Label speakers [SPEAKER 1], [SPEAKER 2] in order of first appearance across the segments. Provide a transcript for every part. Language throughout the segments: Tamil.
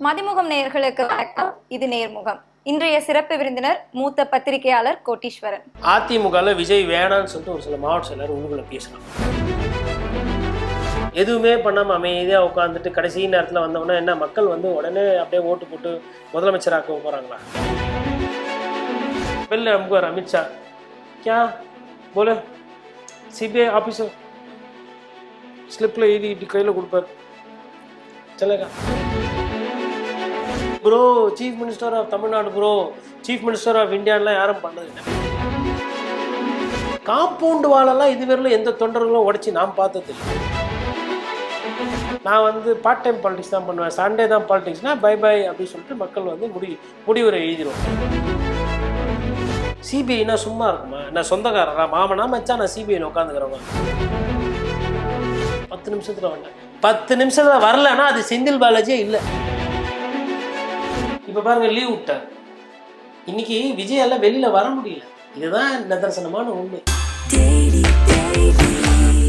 [SPEAKER 1] மதிமுகம் நேர்களுக்கு வணக்கம். இது நேர்முகம். இன்றைய சிறப்பு விருந்தினர் மூத்த பத்திரிகையாளர் கோட்டீஸ்வரன்.
[SPEAKER 2] அதிமுகல விஜய் வேணான்னு சொல்லிட்டு ஒரு சில மாவட்ட செயலர் உங்களை பேசுறாங்க. எதுவுமே பண்ணாமல் அமைதியாக உட்காந்துட்டு கடைசி நேரத்தில் வந்தோம்னா என்ன மக்கள் வந்து உடனே அப்படியே ஓட்டு போட்டு முதலமைச்சராக்க போகிறாங்களா வெளில அமுகர் அமித்ஷா. கே போல. சிபிஐ ஆஃபீஸர் ஸ்லிப்பில் எழுதிட்டு கையில் கொடுப்பார். சொல்லுங்க bro chief minister of Tamil Nadu bro chief minister of இந்தியான்லாம் யாரும் பண்ணதில்லை. காம்பவுண்டு வாழெல்லாம் இதுவரையிலும் எந்த தொண்டர்களும் உடைச்சி நான் பார்த்தது இல்லை நான் வந்து பார்ட் டைம் பாலிடிக்ஸ் தான் பண்ணுவேன். சண்டே தான் பாலிடிக்ஸ்னால் பை பை அப்படின்னு சொல்லிட்டு மக்கள் வந்து முடி முடிவுரை எழுதிடுவோம் சிபிஐனா சும்மா இருக்குமா? நான் சொந்தக்காரரா? மாமனா மச்சான்? நான் சிபிஐயில் உட்காந்துக்கிறவங்க பத்து நிமிஷத்தில் வந்தேன். பத்து நிமிஷத்தில் வரலன்னா அது செந்தில் பாலாஜியே இல்லை. இப்போ பாருங்க லீவ் விட்டார் இன்னைக்கு விஜயால வெளியில வர முடியல. இதுதான் நிதர்சனமான உண்மை.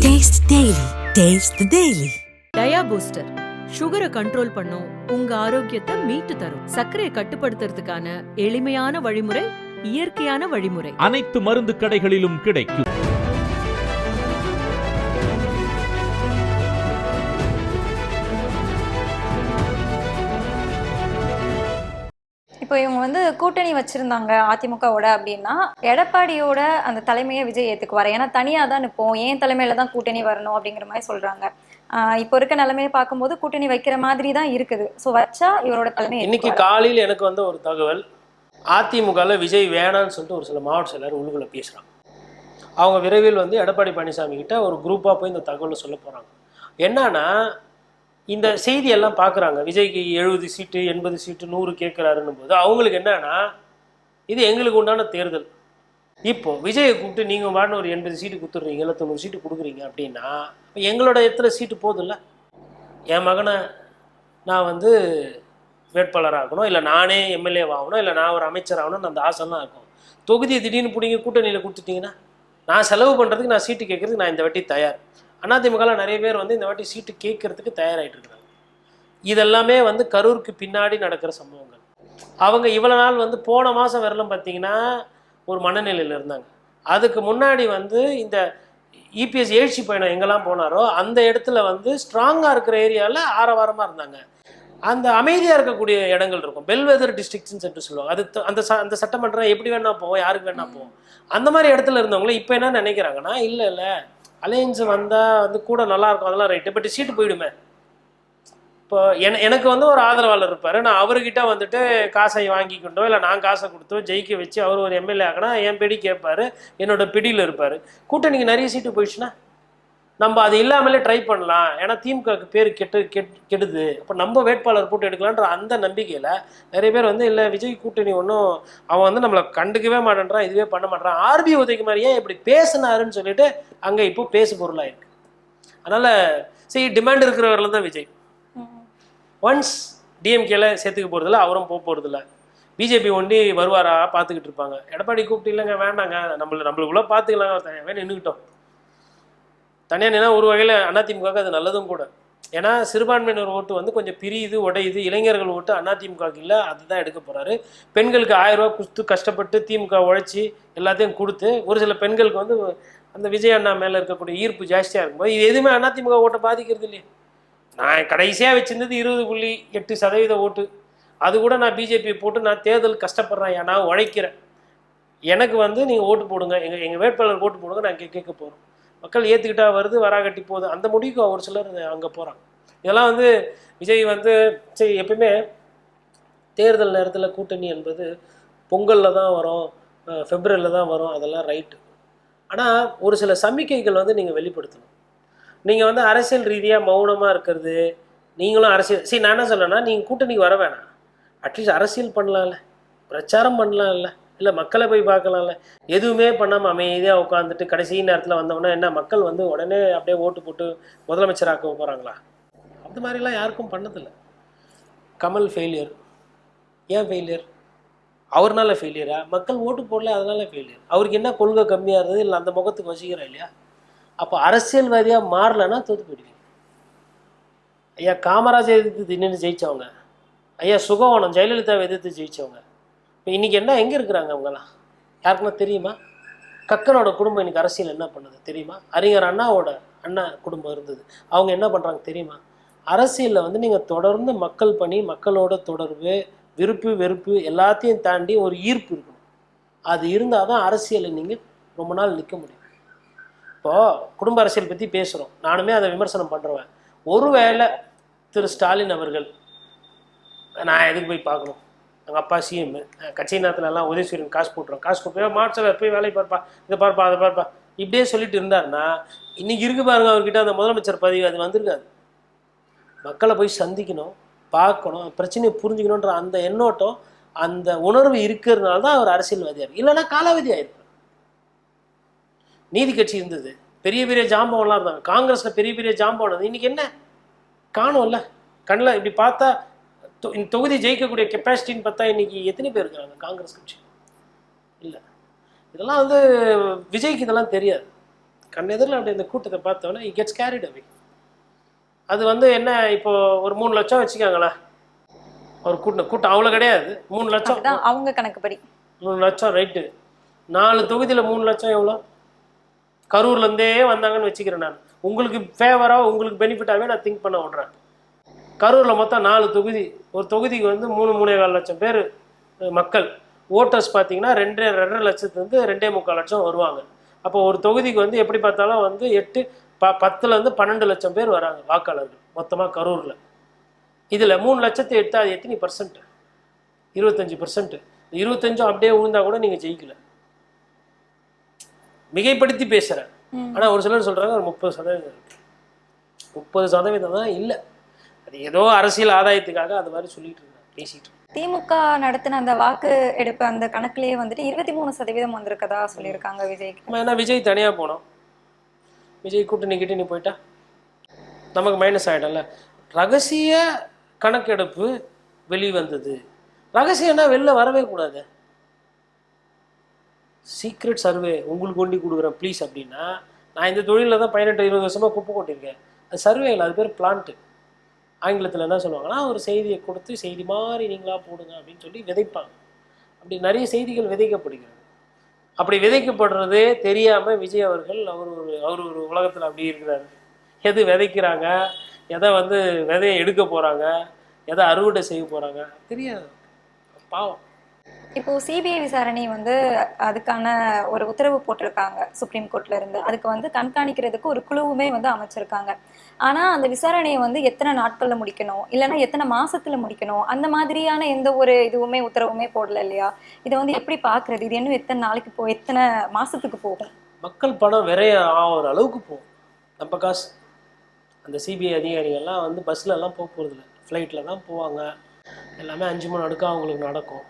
[SPEAKER 3] Taste Daily. Taste the Daily.
[SPEAKER 4] Dia booster சுகரை கண்ட்ரோல் பண்ணும் உங்க ஆரோக்கியத்தை மீட்டு தரும். சர்க்கரையை கட்டுப்படுத்துறதுக்கான எளிமையான வழிமுறை இயற்கையான வழிமுறை.
[SPEAKER 5] அனைத்து மருந்து கடைகளிலும் கிடைக்கும்.
[SPEAKER 1] இப்போ இவங்க வந்து கூட்டணி வச்சிருந்தாங்க அதிமுகவோட அப்படின்னா எடப்பாடியோட அந்த தலைமையை விஜய் ஏற்றுக்குவார் ஏன்னா தனியாக தான் நிற்போம் ஏன் தலைமையில் தான் கூட்டணி வரணும் அப்படிங்கிற மாதிரி சொல்கிறாங்க இப்போ இருக்க நிலைமையை பார்க்கும்போது கூட்டணி வைக்கிற மாதிரி தான் இருக்குது. ஸோ வச்சா இவரோட தலைமை
[SPEAKER 2] இன்னைக்கு காலையில் எனக்கு வந்த ஒரு தகவல் அதிமுகவில் விஜய் வேணான்னு சொல்லிட்டு ஒரு சில மாவட்ட செயலர் உள்ளுக்குள்ள பேசுகிறாங்க அவங்க விரைவில் வந்து எடப்பாடி பழனிசாமி கிட்ட ஒரு குரூப்பாக போய் இந்த தகவலை சொல்ல போகிறாங்க என்னன்னா இந்த செய்தியெல்லாம் பார்க்குறாங்க. விஜய்க்கு எழுபது சீட்டு எண்பது சீட்டு நூறு கேட்குறாருன்னும் போது அவங்களுக்கு என்னன்னா இது எங்களுக்கு உண்டான தேர்தல். இப்போ விஜயை கூப்பிட்டு நீங்கள் வாடின ஒரு எண்பது சீட்டு கொடுத்துட்றீங்க இல்லை தொண்ணூறு சீட்டு கொடுக்குறீங்க அப்படின்னா எங்களோட எத்தனை சீட்டு போதும்ல? என் மகனை நான் வந்து வேட்பாளர் ஆகணும் இல்லை நானே எம்எல்ஏ ஆகணும் இல்லை நான் ஒரு அமைச்சர் ஆகணும்னு அந்த ஆசைலாம் இருக்கும். தொகுதியை திடீர்னு பிடிங்க கூட்டணியில் கொடுத்துட்டீங்கன்னா நான் செலவு பண்ணுறதுக்கு நான் சீட்டு கேட்கறதுக்கு நான் இந்த வாட்டி தயார். அதிமுகவில் நிறைய பேர் வந்து இந்த வாட்டி சீட்டு கேட்கறதுக்கு தயாராகிட்டு இருக்காங்க. இதெல்லாமே வந்து கரூருக்கு பின்னாடி நடக்கிற சம்பவங்கள். அவங்க இவ்வளோ நாள் வந்து போன மாதம் வரலும் பார்த்தீங்கன்னா ஒரு மனநிலையில் இருந்தாங்க. அதுக்கு முன்னாடி வந்து இந்த இபிஎஸ் எழுச்சி பயணம் எங்கெல்லாம் போனாரோ அந்த இடத்துல வந்து ஸ்ட்ராங்காக இருக்கிற ஏரியாவில் ஆரவாரமாக இருந்தாங்க. அந்த அமைதியாக இருக்கக்கூடிய இடங்கள் இருக்கும். பெல்வெதர் டிஸ்ட்ரிக்ட்ஸ்னு சொல்லிட்டு சொல்லுவாங்க. அது அந்த ச அந்த சட்டமன்றம் எப்படி வேணா போவோம் யாருக்கு வேணா போவோம். அந்த மாதிரி இடத்துல இருந்தவங்களும் இப்போ என்ன நினைக்கிறாங்கன்னா இல்லை இல்லை. அலையன்ஸ் வந்தால் வந்து கூட நல்லாயிருக்கும் அதெல்லாம் ரைட்டு பட் சீட்டு போயிடுமே. இப்போ என எனக்கு வந்து ஒரு ஆதரவாளர் இருப்பார். நான் அவர்கிட்ட வந்துட்டு காசை வாங்கிக்கிட்டோ இல்லை நான் காசை கொடுத்தோ ஜெயிக்க வச்சு அவர் ஒரு எம்எல்ஏ ஆகினா என் பிடி கேட்பாரு என்னோட பிடியில் இருப்பார். கூட்டணிக்கு நிறைய சீட்டு போயிடுச்சுன்னா? நம்ம அது இல்லாமலே ட்ரை பண்ணலாம். ஏன்னா திமுகவுக்கு பேர் கெட்டு கெட் கெடுது. அப்போ நம்ம வேட்பாளர் போட்டு எடுக்கலான்ற அந்த நம்பிக்கையில் நிறைய பேர் வந்து இல்லை விஜய் கூட்டணி ஒன்றும் அவன் வந்து நம்மளை கண்டுக்கவே மாட்டேன்றான் இதுவே பண்ண மாட்டேறான் ஆர்பி உதயகுமார் ஏன் இப்படி பேசினாருன்னு சொல்லிட்டு அங்கே இப்போ பேசு பொருளாக இருக்கு அதனால் சரி டிமாண்ட் இருக்கிறவரில் தான் விஜய். ஒன்ஸ் டிஎம்கேல சேர்த்துக்க போகிறதில்ல அவரும் போக போகிறதில்ல பிஜேபி ஒண்டி வருவாரா பார்த்துக்கிட்டு இருப்பாங்க. எடப்பாடி கூப்பிட்டு இல்லைங்க வேண்டாங்க நம்மள நம்மளுக்குள்ள பார்த்துக்கலாம் வேணும் நின்றுக்கிட்டோம் தனியாக நின்னா ஒரு வகையில் அதிமுக அது நல்லதும் கூட. ஏன்னா சிறுபான்மையினர் ஓட்டு வந்து கொஞ்சம் பிரியுது உடையுது. இளைஞர்கள் ஓட்டு அதிமுகவுக்கு இல்லை அதுதான் எடுக்க போகிறாரு பெண்களுக்கு ஆயிரம் ரூபா கொடுத்து கஷ்டப்பட்டு திமுக உழைச்சி எல்லாத்தையும் கொடுத்து ஒரு சில பெண்களுக்கு வந்து அந்த விஜய் அண்ணா மேலே இருக்கக்கூடிய ஈர்ப்பு ஜாஸ்தியாக இருக்கும்போது இது எதுவுமே அதிமுக ஓட்டை பாதிக்கிறது இல்லையே. நான் கடைசியாக வச்சிருந்தது இருபது புள்ளி எட்டு சதவீத ஓட்டு. அது கூட நான் பிஜேபி போட்டு நான் தேர்தல் கஷ்டப்படுறேன் நான் உழைக்கிறேன். எனக்கு வந்து நீங்கள் ஓட்டு போடுங்க எங்கள் எங்கள் வேட்பாளர் ஓட்டு போடுங்க நான் கேட்க போகிறோம் மக்கள் ஏற்றுக்கிட்டா வருது வராகட்டி போகுது. அந்த முடிவுக்கு ஒரு சிலர் அங்கே போகிறாங்க இதெல்லாம் வந்து விஜய் வந்து சரி எப்பயுமே தேர்தல் நேரத்தில் கூட்டணி என்பது பொங்கலில் தான் வரும் ஃபெப்ரவரியில் தான் வரும் அதெல்லாம் ரைட்டு ஆனால் ஒரு சில சமிக்கைகள் வந்து நீங்கள் வெளிப்படுத்தணும். நீங்கள் வந்து அரசியல் ரீதியாக மௌனமாக இருக்கிறது நீங்களும் அரசியல் சரி நான் என்ன சொல்லேன்னா நீங்கள் கூட்டணிக்கு வர வேணாம். அட்லீஸ்ட் அரசியல் பண்ணலாம்ல. பிரச்சாரம் பண்ணலாம்ல. இல்லை மக்களை போய் பார்க்கலாம்ல. எதுவுமே பண்ணாமல் அமைதியாக உட்காந்துட்டு கடைசி நேரத்தில் வந்தோம்னா என்ன மக்கள் வந்து உடனே அப்படியே ஓட்டு போட்டு முதலமைச்சராக்க போகிறாங்களா அந்த மாதிரிலாம் யாருக்கும் பண்ணதில்லை. கமல் ஃபெயிலியர் ஏன் ஃபெயிலியர் அவர்னால ஃபெயிலியரா மக்கள் ஓட்டு போடல அதனால ஃபெயிலியர் அவருக்கு என்ன கொள்கை கம்மியாக இருந்தது இல்லை அந்த முகத்துக்கு வசிக்கிறோம் இல்லையா? அப்போ அரசியல்வாதியாக மாறலன்னா தோத்து போயிடுவீங்க. ஐயா காமராஜர் எதிர்த்து தின்னு ஜெயித்தவங்க ஐயா சுகவனம் ஜெயலலிதாவை எதிர்த்து ஜெயிச்சவங்க. இப்போ இன்றைக்கி என்ன எங்கே இருக்கிறாங்க அவங்களாம் யாருக்குன்னா தெரியுமா? கக்கனோட குடும்பம் இன்னைக்கு அரசியல் என்ன பண்ணுது தெரியுமா? அறிஞர் அண்ணாவோட அண்ணா குடும்பம் இருந்தது. அவங்க என்ன பண்ணுறாங்க தெரியுமா? அரசியலில் வந்து நீங்கள் தொடர்ந்து மக்கள் பணி மக்களோட தொடர்பு விருப்பு வெறுப்பு எல்லாத்தையும் தாண்டி ஒரு ஈர்ப்பு இருக்கணும். அது இருந்தால் தான் அரசியலில் நீங்கள் ரொம்ப நாள் நிற்க முடியும். இப்போது குடும்ப அரசியல் பற்றி பேசுகிறோம் நானுமே அதை விமர்சனம் பண்ணுறேன் ஒருவேளை திரு ஸ்டாலின் அவர்கள் நான் எதுக்கு போய் பார்க்கணும்? எங்கள் அப்பா சிஎம் கட்சி நேரத்துல எல்லாம் உதயசூரியன் காசு போட்டுரும். காசு போட்டு மாட்சவர் போய் வேலையை பார்ப்பா இதை பார்ப்பா அதை பார்ப்பா. இப்படியே சொல்லிட்டு இருந்தாருன்னா இன்னைக்கு இருக்கு பாருங்க அவர்கிட்ட அந்த முதலமைச்சர் பதவி அது வந்திருக்காது. மக்களை போய் சந்திக்கணும் பார்க்கணும் பிரச்சனையை புரிஞ்சுக்கணுன்ற அந்த எண்ணோட்டம் அந்த உணர்வு இருக்கிறதுனால தான் அவர் அரசியல்வாதியார் இல்லைன்னா காலாவதி ஆயிருப்பார் நீதி கட்சி இருந்தது. பெரிய பெரிய ஜாம்பவன்லாம் இருந்தாங்க. காங்கிரஸில் பெரிய பெரிய ஜாம்பவன் இன்னைக்கு என்ன? காணும்ல. கண்ணில் இப்படி பார்த்தா இந்த தொகுதி ஜெயிக்கக்கூடிய கெப்பாசிட்டின்னு பார்த்தா இன்னைக்கு எத்தனை பேர் இருக்கிறாங்க காங்கிரஸ் கட்சி. இல்லை. இதெல்லாம் வந்து விஜய்க்கு இதெல்லாம் தெரியாது. கண்ணெதிரில் அப்படி இந்த கூட்டத்தை பார்த்தோன்னே இ கெட்ஸ் கேரிட் அவே அது வந்து என்ன இப்போ ஒரு மூணு லட்சம் வச்சுக்காங்களேன் ஒரு கூட்டம் கூட்டம் அவ்வளோ கிடையாது. மூணு லட்சம்.
[SPEAKER 1] அவங்க கணக்குப்படி.
[SPEAKER 2] மூணு லட்சம் ரைட்டு நாலு தொகுதியில் மூணு லட்சம் எவ்வளோ கரூர்லேருந்தே வந்தாங்கன்னு வச்சுக்கிறேன் நான். உங்களுக்கு ஃபேவராக உங்களுக்கு பெனிஃபிட்டாகவே நான் திங்க் பண்ண விட்றேன் கரூரில் மொத்தம் நாலு தொகுதி. ஒரு தொகுதிக்கு வந்து மூணு மூணே கால் லட்சம் பேர் மக்கள். ஓட்டர்ஸ் பார்த்தீங்கன்னா ரெண்டே ரெண்டரை லட்சத்துலேருந்து ரெண்டே முக்கால் லட்சம் வருவாங்க. அப்போ ஒரு தொகுதிக்கு வந்து எப்படி பார்த்தாலும் வந்து எட்டு ப பத்துலேருந்து பன்னெண்டு லட்சம் பேர் வராங்க வாக்காளர்கள் மொத்தமாக கரூரில். இதில் மூணு லட்சத்தை எடுத்தா அது எத்தனை பர்சன்ட் இருபத்தஞ்சி பர்சன்ட் இருபத்தஞ்சும் அப்படியே விழுந்தா கூட நீங்கள் ஜெயிக்கல. மிகைப்படுத்தி பேசுகிறேன். ஆனால் ஒரு சிலர் சொல்கிறாங்க ஒரு முப்பது சதவீதம் இருக்கு. முப்பது சதவீதம் தான் இல்லை. அது ஏதோ அரசியல் ஆதாயத்துக்காக அது மாதிரி சொல்லிட்டு இருக்காங்க பேசிட்டு.
[SPEAKER 1] திமுக நடத்தின அந்த வாக்கு எடுப்பு அந்த கணக்குலயே வந்துட்டு இருபத்தி மூணு சதவீதம் வந்திருக்கதா சொல்லியிருக்காங்க
[SPEAKER 2] நம்ம என்ன விஜய் தனியாக போனோம். விஜய் கூட்டணி கிட்டணி போயிட்டா? நமக்கு மைனஸ் ஆகிடும்ல ரகசிய கணக்கெடுப்பு வெளிவந்தது. ரகசியம்னா வெளில வரவே கூடாது. சீக்ரெட் சர்வே உங்களுக்கு கொண்டு கொடுக்குறேன் ப்ளீஸ் அப்படின்னா நான் இந்த தொழிலில் தான் பதினெட்டு இருபது வருஷமாக குப்பை கொட்டியிருக்கேன். அது சர்வே இல்லை அது பேர் பிளான்ட்டு ஆங்கிலத்தில் என்ன சொல்லுவாங்கன்னா ஒரு செய்தியை கொடுத்து செய்தி மாதிரி நீங்களாக போடுங்க அப்படின்னு சொல்லி விதைப்பாங்க. அப்படி நிறைய செய்திகள் விதைக்கப்படுகிறது. அப்படி விதைக்கப்படுறதே தெரியாமல் விஜய் அவர்கள் அவர் ஒரு அவர் ஒரு உலகத்தில் அப்படி இருக்கிறாரு. எது விதைக்கிறாங்க? எதை வந்து விதையை எடுக்க போகிறாங்க எதை அறுவடை செய்ய போகிறாங்க தெரியாது. பாவம்.
[SPEAKER 1] இப்போ சிபிஐ விசாரணை வந்து அதுக்கான ஒரு உத்தரவு போட்டிருக்காங்க சுப்ரீம் கோர்ட்ல இருந்து. அதுக்கு வந்து கண்காணிக்கிறதுக்கு ஒரு குழுவுமே வந்து அமைச்சிருக்காங்க. ஆனா அந்த விசாரணையை வந்து எத்தனை நாட்கள்ல முடிக்கணும்? இல்லைன்னா எத்தனை மாசத்துல முடிக்கணும்? அந்த மாதிரியான எந்த ஒரு இதுவுமே உத்தரவுமே போடல இல்லையா? இதை வந்து எப்படி பாக்குறது? இது இன்னும் எத்தனை நாளைக்கு போ எத்தனை மாசத்துக்கு போகும்?
[SPEAKER 2] மக்கள் பணம் விரைய ஆகிற அளவுக்கு போகும். நம்ம காசு. அந்த சிபிஐ அதிகாரிகள்லாம் வந்து பஸ்ல எல்லாம் போக போகிறதில்ல ஃப்ளைட்டில் தான் போவாங்க. எல்லாமே அஞ்சு மணி அடுக்க அவங்களுக்கு நடக்கும்.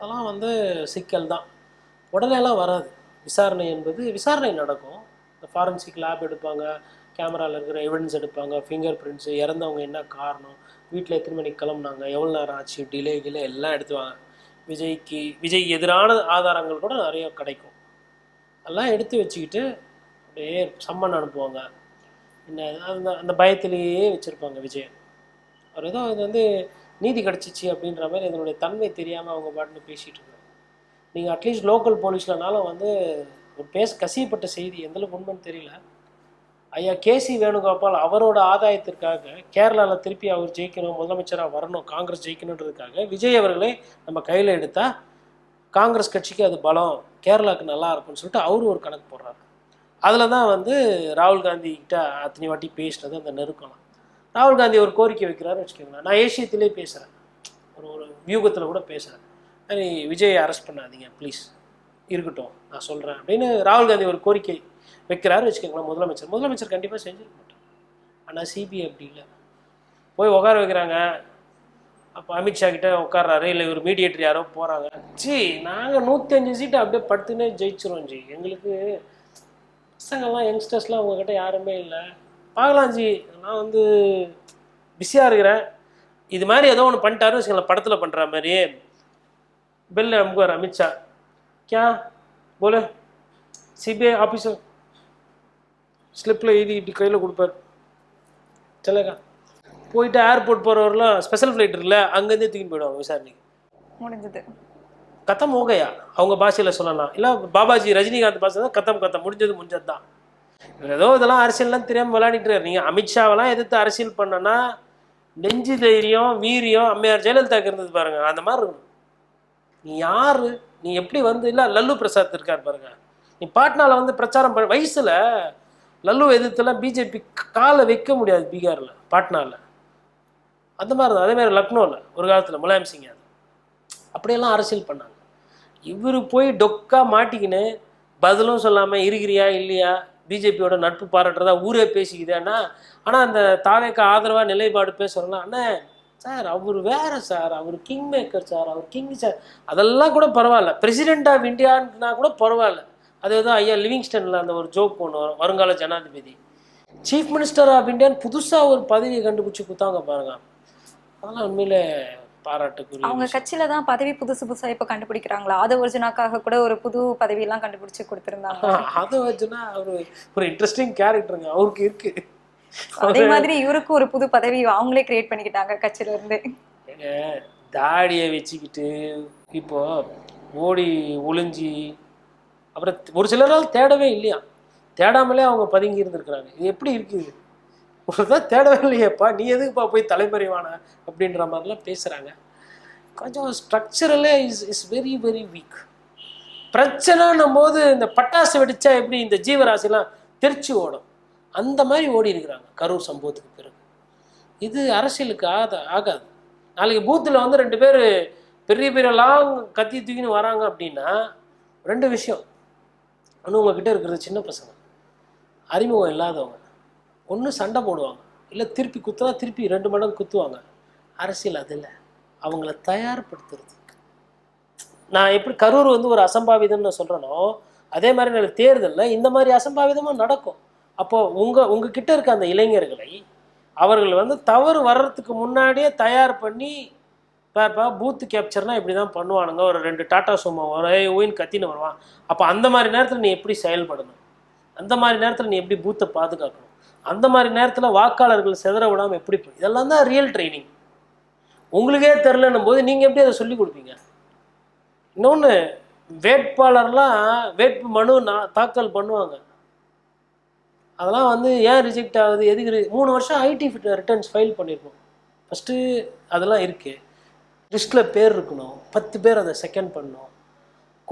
[SPEAKER 2] அதெல்லாம் வந்து சிக்கல் தான். உடனேலாம் வராது. விசாரணை என்பது விசாரணை நடக்கும். இந்த ஃபாரன்சிக் லேப் எடுப்பாங்க கேமராவில் இருக்கிற எவிடன்ஸ் எடுப்பாங்க ஃபிங்கர் பிரிண்ட்ஸு இறந்தவங்க என்ன காரணம் வீட்டில் எத்தனை மணிக்கு கிளம்புனாங்க எவ்வளோ நேரம் ஆச்சு டிலே கிலே எல்லாம் எடுத்துவாங்க. விஜய்க்கு விஜய் எதிரான ஆதாரங்கள் கூட நிறைய கிடைக்கும். அதெல்லாம் எடுத்து வச்சுக்கிட்டு அப்படியே சம்மன் அனுப்புவாங்க. என்ன அந்த அந்த பயத்திலேயே வச்சுருப்பாங்க விஜய். அவர் ஏதோ இது வந்து நீதி கிடச்சிச்சு அப்படின்ற மாதிரி இதனுடைய தன்மை தெரியாமல் அவங்க பாட்டுன்னு பேசிகிட்டு இருக்காங்க. நீங்கள் அட்லீஸ்ட் லோக்கல் போலீஸ்லனாலும் வந்து ஒரு பேச கசியப்பட்ட செய்தி எந்தளவுக்கு உண்மைன்னு தெரியல. ஐயா கேசி வேணுகோபால் அவரோட ஆதாயத்திற்காக கேரளாவில் திருப்பி அவர் ஜெயிக்கணும் முதலமைச்சராக வரணும் காங்கிரஸ் ஜெயிக்கணுன்றதுக்காக விஜய் அவர்களே நம்ம கையில் எடுத்தால் காங்கிரஸ் கட்சிக்கு அது பலம் கேரளாவுக்கு நல்லா இருக்கும்னு சொல்லிட்டு அவரு ஒரு கணக்கு போடுறாரு. அதில் தான் வந்து ராகுல் காந்தி கிட்ட அத்தனை வாட்டி பேசினது அந்த நெருக்கலாம் ராகுல் காந்தி ஒரு கோரிக்கை வைக்கிறாருன்னு வச்சுக்கோங்களேன். நான் ஏசியத்திலே பேசுகிறேன் ஒரு ஒரு வியூகத்தில் கூட பேசுகிறேன் நீ விஜயை அரெஸ்ட் பண்ணாதீங்க ப்ளீஸ் இருக்கட்டும் நான் சொல்கிறேன் அப்படின்னு ராகுல் காந்தி ஒரு கோரிக்கை வைக்கிறாரு வச்சுக்கோங்களேன் முதலமைச்சர். முதலமைச்சர் கண்டிப்பாக செஞ்சிருக்க மாட்டேன் ஆனால் சிபிஐ அப்படி இல்லை. போய் உட்கார வைக்கிறாங்க. அப்போ அமித்ஷா கிட்ட உட்கார்றாரு. இல்லை ஒரு மீடியேட்டர் யாரோ போகிறாங்க ஜி நாங்கள் நூற்றஞ்சு சீட்டு அப்படியே படுத்துனே ஜெயிச்சிரும் ஜி. எங்களுக்கு பசங்கள்லாம் யங்ஸ்டர்ஸ்லாம் அவங்கக்கிட்ட யாருமே இல்லை. பார்க்கலாம்ஜி நான் வந்து பிஸியாக இருக்கிறேன். இது மாதிரி ஏதோ ஒன்று பண்ணிட்டாரு படத்தில் பண்ணுற மாதிரி பெல் அமுக்குவார் அமித்ஷா. கே போல. சிபிஐ ஆஃபீஸர் ஸ்லிப்பில் எழுதி இப்படி கையில் கொடுப்பார். சிலக்கா போயிட்டு ஏர்போர்ட் போகிறவரெலாம் ஸ்பெஷல் ஃப்ளைட் இருக்குல்ல அங்கேருந்தே தூக்கின்னு போயிடுவாங்க விசாரணைக்கு.
[SPEAKER 1] முடிஞ்சது.
[SPEAKER 2] கத்தம் ஓகையா? அவங்க பாஷையில் சொல்லலாம். இல்லை பாபாஜி ரஜினிகாந்த் பாஷை தான் கத்தம் கத்தம். முடிஞ்சது முடிஞ்சது தான் இவர் ஏதோ இதெல்லாம் அரசியல்லாம் தெரியாமல் விளையாடிட்டு நீங்கள் அமித்ஷாவெல்லாம் எதிர்த்து அரசியல் பண்ணனா நெஞ்சு தைரியம் வீரியம் அம்மையார் ஜெயலலிதாக்கு இருந்தது பாருங்க. அந்த மாதிரி இருக்கும். நீ யாரு? நீ எப்படி வந்து இல்லை லல்லு பிரசாத் இருக்கார் பாருங்க. நீ பாட்னாவில் வந்து பிரச்சாரம் பண்ண வயசுல லல்லு எதிர்த்துலாம் பிஜேபி காலை வைக்க முடியாது பீகாரில் பாட்னாவில் அந்த மாதிரி தான். அதே மாதிரி லக்னோவில் ஒரு காலத்தில் முலாயம் சிங் யாதவ். அப்படியெல்லாம் அரசியல் பண்ணாங்க. இவர் போய் டொக்கா மாட்டிக்கின்னு பதிலும் சொல்லாமல் இருக்கிறியா இல்லையா? பிஜேபியோட நட்பு பாராட்டுறதா ஊரே பேசிக்குதேன்னா ஆனால் அந்த தாவேக்கு ஆதரவாக நிலைப்பாடு பேசுகிறோம்னா அண்ணே சார் அவர் வேற சார். அவர் கிங் மேக்கர் சார். அவர் கிங் சார். அதெல்லாம் கூட பரவாயில்ல. பிரசிடென்ட் ஆஃப் இந்தியான்னா கூட பரவாயில்ல. அது எதுவும் ஐயா லிவிங்ஸ்டனில் அந்த ஒரு ஜோக் ஒன்று வரும். வருங்கால ஜனாதிபதி. சீஃப் மினிஸ்டர் ஆஃப் இந்தியான்னு புதுசாக ஒரு பதவியை கண்டுபிடிச்சி கொடுத்தாங்க பாருங்க. அதெல்லாம் உண்மையிலே பாராட்டுக்குரிய
[SPEAKER 1] அவங்க. கட்சியில தான் பதவி புதுசு புதுசா இப்ப கண்டுபிடிக்கிறாங்களா? அது ஒரிஜினாக்காக கூட ஒரு புது பதவி எல்லாம் கண்டுபிடிச்சு கொடுத்திருந்தாங்க.
[SPEAKER 2] அதை வச்சுன்னா அவரு ஒரு இன்ட்ரெஸ்டிங் கேரக்டருங்க அவருக்கு இருக்கு.
[SPEAKER 1] அதே மாதிரி இவருக்கும் ஒரு புது பதவி அவங்களே கிரியேட் பண்ணிக்கிட்டாங்க கட்சியில இருந்து.
[SPEAKER 2] தாடியை வச்சுக்கிட்டு இப்போ மோடி ஒளிஞ்சி அப்புறம் ஒரு சிலரால் தேடவே இல்லையா? தேடாமலே அவங்க பதுங்கி இருந்திருக்கிறாங்க. இது எப்படி இருக்குது? ஒரு தான் தேடவே இல்லையேப்பா நீ எதுக்குப்பா போய் தலைமறைவான? அப்படின்ற மாதிரிலாம் பேசுகிறாங்க கொஞ்சம் ஸ்ட்ரக்சரலே is is very very weak பிரச்சனைன்னும் போது இந்த பட்டாசு வெடிச்சா எப்படி இந்த ஜீவராசிலாம் தெரிச்சு ஓடும்? அந்த மாதிரி ஓடி இருக்கிறாங்க கரூர் சம்பவத்துக்கு பிறகு. இது அரசியலுக்கு ஆத ஆகாது. நாளைக்கு பூத்தில் வந்து ரெண்டு பேர் பெரிய பெரிய லாங் கத்தி தூக்கின்னு வராங்க அப்படின்னா ரெண்டு விஷயம். ஒன்று உங்ககிட்ட இருக்கிறது சின்ன பசங்க அறிமுகம் இல்லாதவங்க. ஒன்று சண்டை போடுவாங்க. இல்லை திருப்பி குத்துனா திருப்பி ரெண்டு மடங்கு குத்துவாங்க. அரசியல் அது இல்லை. அவங்கள தயார்படுத்துறது. நான் எப்படி கரூர் வந்து ஒரு அசம்பாவிதம்னு சொல்கிறேனோ அதே மாதிரி நான் தேர்தலில் இந்த மாதிரி அசம்பாவிதமாக நடக்கும். அப்போது உங்கள் உங்ககிட்ட இருக்க அந்த இளைஞர்களை அவர்கள் வந்து தவறு வர்றதுக்கு முன்னாடியே தயார் பண்ணி இப்போ பூத்து கேப்சர்னால் இப்படி தான் பண்ணுவானுங்க. ஒரு ரெண்டு டாட்டா சும்மா ஒரே ஊயின் கத்தின்னு வருவான். அப்போ அந்த மாதிரி நேரத்தில் நீ எப்படி செயல்படணும்? அந்த மாதிரி நேரத்தில் நீ எப்படி பூத்தை பாதுகாக்கணும்? அந்த மாதிரி நேரத்தில் வாக்காளர்கள் சிதற விடாமல் எப்படி இதெல்லாம் தான் ரியல் ட்ரைனிங் உங்களுக்கே தெரிலன்னும் போது நீங்கள் எப்படி அதை சொல்லி கொடுப்பீங்க? இன்னொன்று வேட்பாளர்லாம் வேட்பு மனு நான் தாக்கல் பண்ணுவாங்க. அதெல்லாம் வந்து ஏன் ரிஜெக்ட் ஆகுது எதுக்கு மூணு வருஷம் ஐடி ரிட்டர்ன்ஸ் ஃபைல் பண்ணியிருக்கோம் ஃபஸ்ட்டு அதெல்லாம் இருக்குது லிஸ்ட்டில் பேர் இருக்கணும். பத்து பேர் அதை செகண்ட் பண்ணணும்.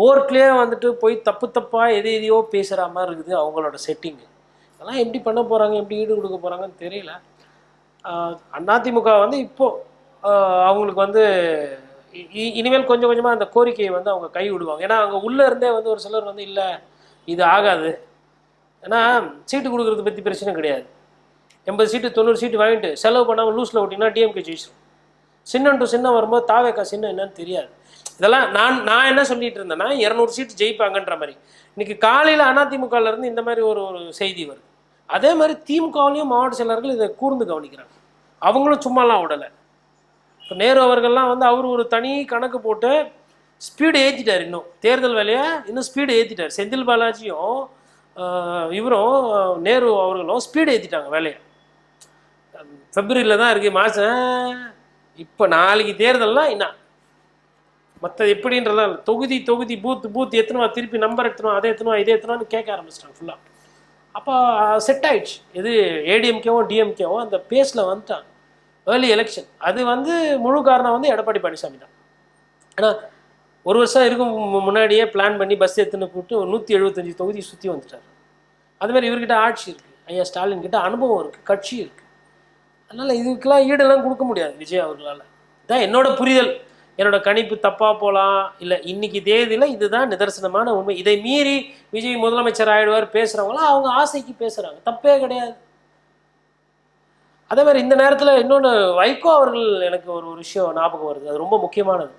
[SPEAKER 2] கோர்ட்லேயே வந்துட்டு போய் தப்பு தப்பாக எது எதையோ பேசுகிற மாதிரி இருக்குது அவங்களோட செட்டிங்கு அதெல்லாம் எப்படி பண்ண போகிறாங்க எப்படி ஈடு கொடுக்க போகிறாங்கன்னு தெரியல. அதிமுக வந்து இப்போது அவங்களுக்கு வந்து இ- இ- இனிமேல் கொஞ்சம் கொஞ்சமாக அந்த கோரிக்கையை வந்து அவங்க கை விடுவாங்க. ஏன்னா அவங்க உள்ளே இருந்தே வந்து ஒரு சிலர் வந்து இல்லை இது ஆகாது. ஏன்னா சீட்டு கொடுக்குறது பற்றி பிரச்சனை கிடையாது. எண்பது சீட்டு தொண்ணூறு சீட்டு வாங்கிட்டு செலவு பண்ணாமல் லூஸில் ஓட்டிங்கன்னா டிஎம்கே ஜெயிச்சிடும் சின்னம் டு சின்னம் வரும்போது தாவேக்கா சின்னம் என்னன்னு தெரியாது. இதெல்லாம் நான் நான் என்ன சொல்லிட்டு இருந்தேன்னா இரநூறு சீட்டு ஜெயிப்பாங்கன்ற மாதிரி. இன்னைக்கு காலையில் அதிமுகலேருந்து இந்த மாதிரி ஒரு ஒரு செய்தி வருது. அதே மாதிரி திமுகவிலையும் மாவட்ட செயலர்கள் இதை கூர்ந்து கவனிக்கிறாங்க. அவங்களும் சும்மாலாம் விடலை இப்போ நேரு அவர்கள்லாம் வந்து அவர் ஒரு தனி கணக்கு போட்டு ஸ்பீடு ஏற்றிட்டார் இன்னும். தேர்தல் வேலையை இன்னும் ஸ்பீடு ஏற்றிட்டார் செந்தில் பாலாஜியும் இவரும் நேரு அவர்களும் ஸ்பீடு ஏற்றிட்டாங்க வேலையை. பிப்ரவரியில் தான் இருக்குது மாதம் இப்போ நாளைக்கு தேர்தல்லாம் என்ன? மற்ற எப்படின்றலாம் தொகுதி தொகுதி பூத் பூத் எத்தனவா திருப்பி நம்பர் எத்தனோ அதை எத்தனோ இதே எத்தனோன்னு கேட்க ஆரம்பிச்சிட்டாங்க ஃபுல்லாக அப்போ செட் ஆயிடுச்சு. இது ஏடிஎம்கேவும் டிஎம்கேவும் அந்த பேஸில் வந்துட்டாங்க. ஏர்லி எலெக்ஷன் அது வந்து முழு காரணம் வந்து எடப்பாடி பழனிசாமி தான். ஏன்னா ஒரு வருஷம் இருக்கும் முன்னாடியே பிளான் பண்ணி பஸ் எடுத்துன்னு கூப்பிட்டு ஒரு நூற்றி எழுபத்தஞ்சு தொகுதி சுற்றி வந்துட்டார். அதுமாதிரி இவர்கிட்ட ஆட்சி இருக்குது ஐயா ஸ்டாலின் கிட்ட அனுபவம் இருக்குது கட்சி இருக்குது அதனால் இதுக்கெல்லாம் ஈடெல்லாம் கொடுக்க முடியாது விஜய் அவர்களால். இதான் என்னோட புரிதல். என்னோட கணிப்பு தப்பாக போகலாம் இல்லை இன்னைக்கு தேதியில் இதுதான் நிதர்சனமான உண்மை. இதை மீறி விஜய் முதலமைச்சர் ஆயிடுவார் பேசுகிறவங்களாம் அவங்க ஆசைக்கு பேசுகிறாங்க தப்பே கிடையாது. அதே மாதிரி இந்த நேரத்தில் இன்னொன்று வைகோ அவர்கள் எனக்கு ஒரு ஒரு விஷயம் ஞாபகம் வருது. அது ரொம்ப முக்கியமானது.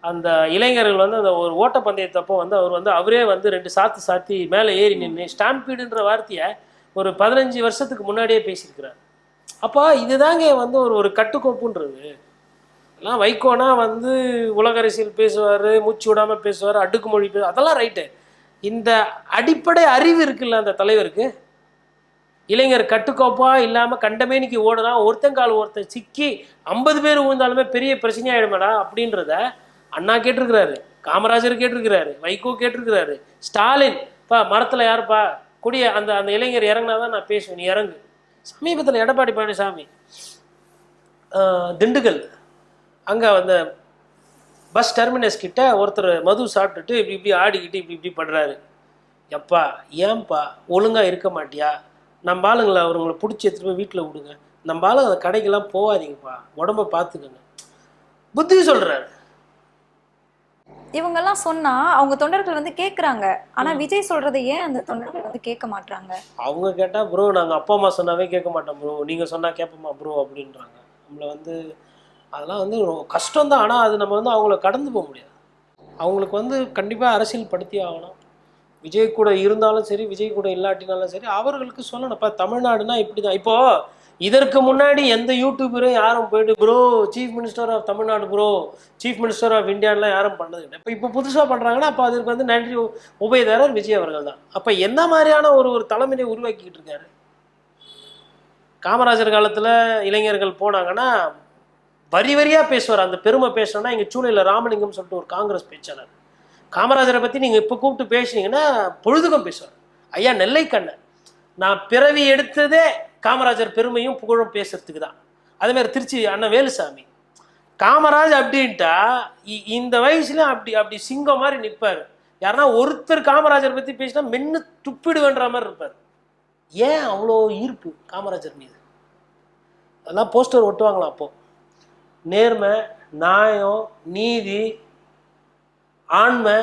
[SPEAKER 2] அந்த இளைஞர்கள் வந்து அந்த ஒரு ஓட்டப்பந்தயத்தப்போ வந்து அவர் வந்து அவரே வந்து ரெண்டு சாத்து சாத்தி மேலே ஏறி நின்று ஸ்டாம்பீடுன்ற வார்த்தையை ஒரு பதினஞ்சு வருஷத்துக்கு முன்னாடியே பேசியிருக்கிறார். அப்போ இதுதாங்க வந்து ஒரு ஒரு கட்டுக்கோப்புன்றது. எல்லாம் வைகோனா வந்து உலக அரசியல் பேசுவார் மூச்சு விடாமல் பேசுவார் அடுக்குமொழி பேசு அதெல்லாம் ரைட்டு இந்த அடிப்படை அறிவு இருக்குல்ல அந்த தலைவருக்கு? இளைஞர் கட்டுக்கோப்பாக இல்லாமல் கண்டமேனிக்கு ஓடுனா ஒருத்தன் கால் ஒருத்தன் சிக்கி ஐம்பது பேர் ஊழ்ந்தாலுமே பெரிய பிரச்சனையாயிடுமாடா அப்படின்றத அண்ணா கேட்டிருக்கிறாரு காமராஜர் கேட்டிருக்கிறாரு வைகோ கேட்டிருக்கிறாரு ஸ்டாலின் பா மரத்தில் யாருப்பா? கொடிய அந்த அந்த இளைஞர் இறங்குனாதான் நான் பேசுவேன் நீ இறங்கு. சமீபத்தில் எடப்பாடி பழனிசாமி திண்டுக்கல் அங்கே அந்த பஸ் டெர்மினஸ் கிட்ட ஒருத்தர் மது சாப்பிட்டுட்டு இப்படி இப்படி ஆடிக்கிட்டு இப்படி இப்படி பண்ணுறாரு எப்பா ஏன்பா ஒழுங்காக இருக்க மாட்டியா? நம்ம ஆளுங்களை அவங்களை பிடிச்சி எடுத்துட்டு போய் வீட்டில் விடுங்க. நம்ம ஆளுங்க அந்த கடைக்கெல்லாம் போகாதீங்கப்பா. உடம்ப பார்த்துக்கங்க புத்தி சொல்கிறாரு
[SPEAKER 1] இவங்கெல்லாம் சொன்னா அவங்க தொண்டர்கள் வந்து கேக்குறாங்க. ஆனா விஜய் சொல்றதை ஏன் அந்த தொண்டர்கள் வந்து கேட்க மாட்றாங்க?
[SPEAKER 2] அவங்க கேட்டால் ப்ரோ நாங்கள் அப்பா அம்மா சொன்னாவே கேட்க மாட்டோம் ப்ரோ. நீங்கள் சொன்னால் கேட்போமா ப்ரோ? அப்படின்றாங்க. நம்மளை வந்து அதெல்லாம் வந்து ரொம்ப கஷ்டம்தான். ஆனால் அது நம்ம வந்து அவங்கள கடந்து போக முடியாது. அவங்களுக்கு வந்து கண்டிப்பாக அரசியல் படுத்தி ஆகணும். விஜய் கூட இருந்தாலும் சரி விஜய் கூட இல்லாட்டினாலும் சரி அவர்களுக்கு சொல்லணும்ப்பா தமிழ்நாடுனா இப்படி தான் இப்போது இதற்கு முன்னாடி எந்த யூடியூபரும் யாரும் போயிட்டு bro chief minister of Tamil Nadu bro chief minister of இந்தியான்லாம் யாரும் பண்ணது இல்லை இப்போ இப்போ புதுசாக பண்ணுறாங்கன்னா அப்போ அதுக்கு வந்து நன்றி உபயதாரர் விஜய் அவர்கள் தான். அப்போ என்ன மாதிரியான ஒரு ஒரு தலைமையை உருவாக்கிக்கிட்டு இருக்காரு? காமராஜர் காலத்தில் இளைஞர்கள் போனாங்கன்னா வரி வரியாக பேசுவார். அந்த பெருமை பேசணும்னா எங்கள் சூழலில் ராமலிங்கம் சொல்லிட்டு ஒரு காங்கிரஸ் பேச்சாளர். காமராஜரை பற்றி நீங்கள் இப்போ கூப்பிட்டு பேசுனீங்கன்னா பொழுதுகம் பேசுவார். ஐயா நெல்லை கண்ணன். நான் பிறவி எடுத்ததே காமராஜர் பெருமையும் புகழும் பேசுறதுக்கு தான். அதேமாதிரி திருச்சி அண்ணன் வேலுசாமி. காமராஜ் அப்படின்ட்டா இ- இந்த வயசுலயும் அப்படி அப்படி சிங்கம் மாதிரி நிற்பார் யாருன்னா ஒருத்தர் காமராஜர் பற்றி பேசினா மென்னு துப்பிடுவேன்ற மாதிரி இருப்பார். ஏன் அவ்வளோ ஈர்ப்பு காமராஜர் மீது? அதெல்லாம் போஸ்டர் ஒட்டுவாங்களா அப்போது நேர்மை நியாயம் நீதி ஆண்மை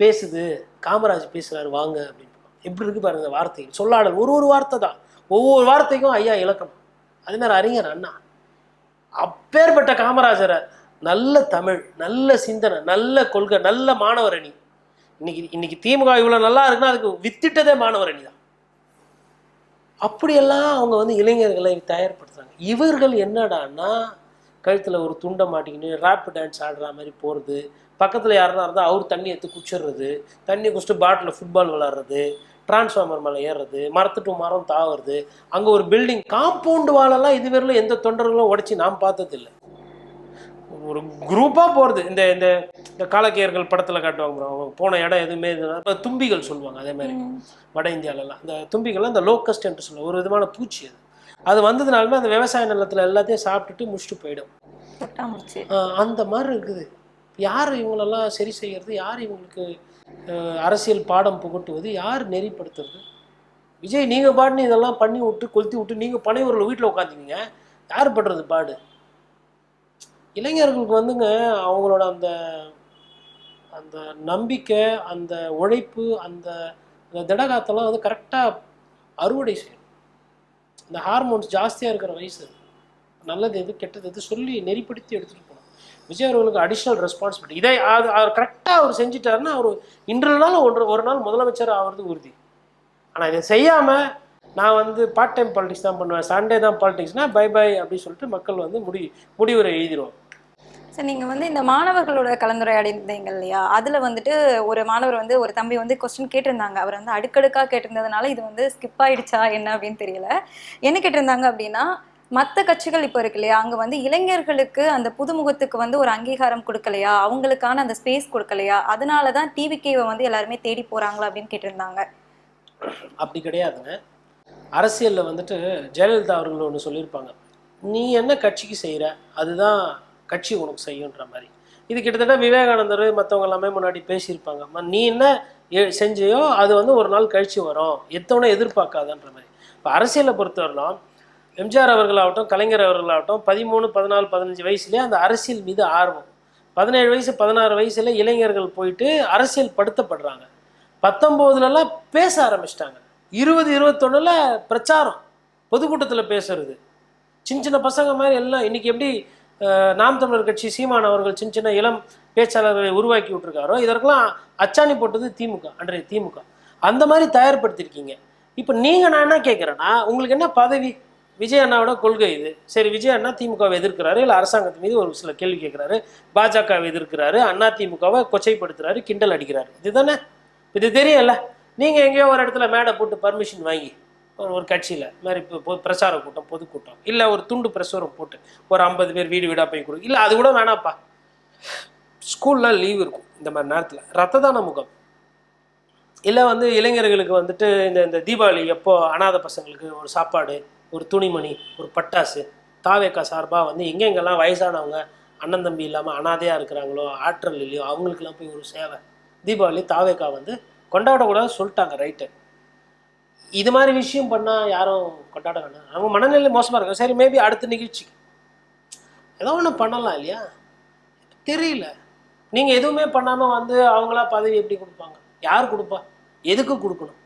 [SPEAKER 2] பேசுது. காமராஜ் பேசுகிறாரு வாங்க அப்படின்னு எப்படி இருக்கு பாருங்க இந்த வார்த்தை சொல்லாடல் ஒரு ஒரு வார்த்தை தான். ஒவ்வொரு வார்த்தைக்கும் ஐயா இலக்கணம். அதே மாதிரி அறிஞர் அண்ணா. அப்பேற்பட்ட காமராஜரை நல்ல தமிழ் நல்ல சிந்தனை நல்ல கொள்கை நல்ல மாணவர் அணி. இன்னைக்கு இன்னைக்கு திமுக இவ்வளோ நல்லா இருக்குன்னா அதுக்கு வித்திட்டதே மாணவர் அணி தான். அப்படியெல்லாம் அவங்க வந்து இளைஞர்களை தயார்படுத்துறாங்க. இவர்கள் என்னடான்னா கழுத்தில் ஒரு துண்டை மாட்டிக்கின்னு ரேப் டான்ஸ் ஆடுற மாதிரி போகிறது பக்கத்தில் யாருனா இருந்தால் அவர் தண்ணி எடுத்து குச்சிடுறது தண்ணி குடிச்சிட்டு பாட்டில் ஃபுட்பால் விளாட்றது டிரான்ஸ்ஃபார்மர் மேலே ஏறுறது மரத்துட்டு மரம் தாவுறது அங்கே ஒரு பில்டிங் காம்பவுண்டு வாழெல்லாம் இதுவரையிலும் எந்த தொண்டர்களும் உடைச்சி நாம் பார்த்ததில்லை. ஒரு குரூப்பாக போகிறது இந்த இந்த இந்த காலக்கேயர்கள் படத்தில் காட்டுவாங்க. அவங்க போன இடம் எதுவுமே இப்ப தும்பிகள் சொல்லுவாங்க அதே மாதிரி. வட இந்தியாலலாம் அந்த தும்பிகள்லாம் இந்த லோக்கஸ்ட் என்று சொல்லுவாங்க. ஒரு விதமான பூச்சி அது. அது வந்ததுனாலுமே அந்த விவசாய நிலத்தில் எல்லாத்தையும் சாப்பிட்டுட்டு முடிச்சுட்டு போயிடும். அந்த மாதிரி இருக்குது. யார் இவங்களெல்லாம் சரி செய்கிறது யார் இவங்களுக்கு அரசியல் பாடம் புகட்டுவது? யார் நெறிப்படுத்துறது? விஜய் நீங்கள் பாட்டுன்னு இதெல்லாம் பண்ணி விட்டு கொளுத்தி விட்டு நீங்கள் பனையூரில் வீட்டில் உட்காந்துக்கிங்க யார் படுறது பாடு? இளைஞர்களுக்கு வந்துங்க அவங்களோட அந்த அந்த நம்பிக்கை அந்த உழைப்பு அந்த அந்த திடகாத்தெல்லாம் வந்து கரெக்டாக அறுவடை செய்யணும். இந்த ஹார்மோன்ஸ் ஜாஸ்தியாக இருக்கிற வயசு நல்லது எது கெட்டது எது சொல்லி நெறிப்படுத்தி எடுத்துகிட்டு போகணும். விஜய் அவர்களுக்கு அடிஷ்னல் ரெஸ்பான்சிபிலிட்டி இதை அது அவர் கரெக்டாக அவர் செஞ்சுட்டாருன்னா அவர் இன்றைய நாள் ஒன்று ஒரு நாள் முதலமைச்சர் ஆகிறது உறுதி. ஆனால் இதை செய்யாமல் நான் வந்து பார்ட் டைம் பாலிடிக்ஸ் தான் பண்ணுவேன். சண்டே தான் பாலிடிக்ஸ்னா பை பை அப்படின்னு சொல்லிட்டு மக்கள் வந்து முடி முடிவுரை எழுதிடுவாங்க
[SPEAKER 1] சரி நீங்க வந்து இந்த மாணவர்களோட கலந்துரையாடிந்தீங்க இல்லையா? அதுல வந்துட்டு ஒரு மாணவர் வந்து ஒரு தம்பி வந்து கொஸ்டின் கேட்டிருந்தாங்க. அவர் வந்து அடுக்கடுக்கா கேட்டிருந்ததுனால இது வந்து ஸ்கிப் ஆயிடுச்சா என்ன அப்படின்னு தெரியல. என்ன கேட்டிருந்தாங்க அப்படின்னா மற்ற கட்சிகள் இப்போ இருக்கு இல்லையா? அங்க வந்து இளைஞர்களுக்கு அந்த புதுமுகத்துக்கு வந்து ஒரு அங்கீகாரம் கொடுக்கலையா? அவங்களுக்கான அந்த ஸ்பேஸ் கொடுக்கலையா? அதனால தான் டிவிகேவை வந்து எல்லாருமே தேடி போறாங்களா அப்படின்னு கேட்டிருந்தாங்க.
[SPEAKER 2] அப்படி கிடையாதுங்க. அரசியலில் வந்துட்டு ஜெயலலிதா அவர்கள் ஒன்று சொல்லியிருப்பாங்க. நீ என்ன கட்சிக்கு செய்கிற அதுதான் கட்சி உனக்கு செய்யுன்ற மாதிரி. இது கிட்டத்தட்ட விவேகானந்தர் மற்றவங்க எல்லாமே முன்னாடி பேசியிருப்பாங்க. நீ என்ன எ- செஞ்சியோ அது வந்து ஒரு நாள் கழிச்சு வரும். எத்தவொன்னே எதிர்பார்க்காதன்ற மாதிரி. இப்போ அரசியலை பொறுத்தவரைலாம் எம்ஜிஆர் அவர்களாகட்டும் கலைஞர் அவர்களாகட்டும் பதிமூணு பதினாலு பதினஞ்சு வயசுலேயே அந்த அரசியல் மீது ஆர்வம். பதினேழு வயசு பதினாறு வயசுல இளைஞர்கள் போயிட்டு அரசியல் படுத்தப்படுறாங்க. பத்தொம்போதுலலாம் பேச ஆரம்பிச்சிட்டாங்க. இருபது இருபத்தொன்னுல பிரச்சாரம். பொதுக்கூட்டத்தில் பேசுறது. சின்ன சின்ன பசங்க மாதிரி எல்லாம் இன்னைக்கு எப்படி நாம் தமிழர் கட்சி சீமான் அவர்கள் சின்ன சின்ன இளம் பேச்சாளர்களை உருவாக்கி விட்டுருக்காரோ இதற்கெல்லாம் அச்சாணி போட்டது திமுக அன்றைய திமுக. அந்த மாதிரி தயார்படுத்தியிருக்கீங்க இப்போ நீங்கள் நான் என்ன கேட்குறேன்னா உங்களுக்கு என்ன பதவி? விஜய் அண்ணாவோட கொள்கை இது. சரி விஜய் அண்ணா திமுகவை எதிர்க்கிறாரு இல்லை அரசாங்கத்து மீது ஒரு சில கேள்வி கேட்குறாரு பாஜகவை எதிர்க்கிறாரு அண்ணா திமுகவை கொச்சைப்படுத்துறாரு கிண்டல் அடிக்கிறாரு. இதுதானே? இது தெரியல நீங்கள் எங்கேயோ ஒரு இடத்துல மேடை போட்டு பர்மிஷன் வாங்கி ஒரு ஒரு கட்சியில் மாதிரி இப்போ பொது பிரச்சார கூட்டம் பொதுக்கூட்டம் இல்லை ஒரு துண்டு பிரசுரம் போட்டு ஒரு ஐம்பது பேர் வீடு வீடாக போய் கொடு இல்லை அது கூட வேணாம்ப்பா. ஸ்கூல்லாம் லீவ் இருக்கும் இந்த மாதிரி நேரத்தில். ரத்த தான முகம். இல்லை வந்து இளைஞர்களுக்கு வந்துட்டு இந்த இந்த தீபாவளி எப்போ அனாதை பசங்களுக்கு ஒரு சாப்பாடு ஒரு துணிமணி ஒரு பட்டாசு தாவேக்கா சார்பாக வந்து எங்கெங்கெல்லாம் வயசானவங்க அண்ணன் தம்பி இல்லாமல் அனாதையாக இருக்கிறாங்களோ ஆற்றல் இல்லையோ அவங்களுக்கெல்லாம் போய் ஒரு சேவை. தீபாவளி தாவேக்கா வந்து கொண்டாடக்கூடாதுன்னு சொல்லிட்டாங்க ரைட்டு இது மாதிரி விஷயம் பண்ணால் யாரும் கொண்டாட வேணாம். அவங்க மனநிலை மோசமாக இருக்கும். சரி மேபி அடுத்த நிகழ்ச்சிக்கு ஏதோ ஒன்று பண்ணலாம் இல்லையா? தெரியல. நீங்கள் எதுவுமே பண்ணாமல் வந்து அவங்களா பதவி எப்படி கொடுப்பாங்க? யார் கொடுப்பா? எதுக்கு கொடுக்கணும்?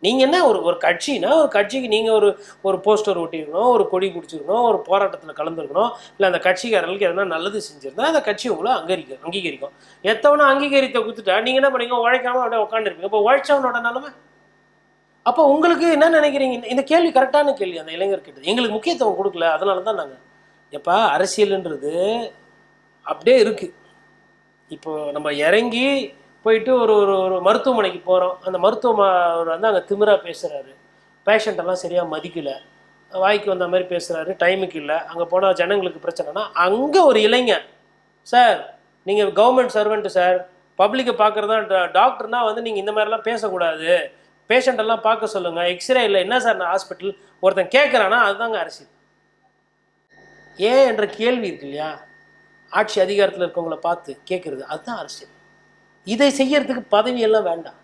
[SPEAKER 2] நீங்கள் என்ன ஒரு ஒரு கட்சினா ஒரு கட்சிக்கு நீங்கள் ஒரு ஒரு போஸ்டர் ஒட்டியிருக்கணும் ஒரு கொடி பிடிச்சிருக்கணும் ஒரு போராட்டத்தில் கலந்துருக்கணும் இல்லை அந்த கட்சிக்காரர்களுக்கு எதனா நல்லது செஞ்சுருந்தா அந்த கட்சி உங்களை அங்கீகரிக்க அங்கீகரிக்கும். எத்தவனை அங்கீகரித்த கொடுத்துட்டா நீங்கள் என்ன பண்ணீங்க? உழைக்காம அப்படியே உட்காந்துருப்பீங்க இப்போ உழைச்சவனோட நிலமை? அப்போ உங்களுக்கு என்ன நினைக்கிறீங்க? இந்த- கேள்வி கரெக்டான கேள்வி அந்த இளைஞர்கிட்ட எங்களுக்கு முக்கியத்துவம் கொடுக்கல. அதனால தான் நாங்கள் எப்போ அரசியல்ன்றது அப்படியே இருக்குது இப்போ நம்ம இறங்கி போயிட்டு ஒரு ஒரு ஒரு மருத்துவமனைக்கு போகிறோம் அந்த மருத்துவமனை அவர் வந்து அங்கே திமிரா பேசுகிறாரு பேஷண்ட்டெல்லாம் சரியாக மதிக்கலை. வாய்க்கு வந்த மாதிரி பேசுகிறாரு டைமுக்கு இல்லை. அங்கே போனால் ஜனங்களுக்கு பிரச்சனைனா அங்கே ஒரு இளைஞன் சார் நீங்கள் கவர்மெண்ட் சர்வெண்ட்டு சார் பப்ளிக்கை பார்க்குறதா டாக்டர்னால் வந்து நீங்கள் இந்த மாதிரிலாம் பேசக்கூடாது. பேஷண்ட்டெல்லாம் பார்க்க சொல்லுங்கள் எக்ஸ்ரே இல்லை. என்ன சார் நான் ஹாஸ்பிட்டல் ஒருத்தன் கேட்குறானா அதுதாங்க அரசியல் ஏன் என்ற கேள்வி இருக்கு இல்லையா? ஆட்சி அதிகாரத்தில் இருக்கவங்கள பார்த்து கேட்குறது அதுதான் அரசியல் இதை செய்யறதுக்கு பதவி எல்லாம் வேண்டாம்.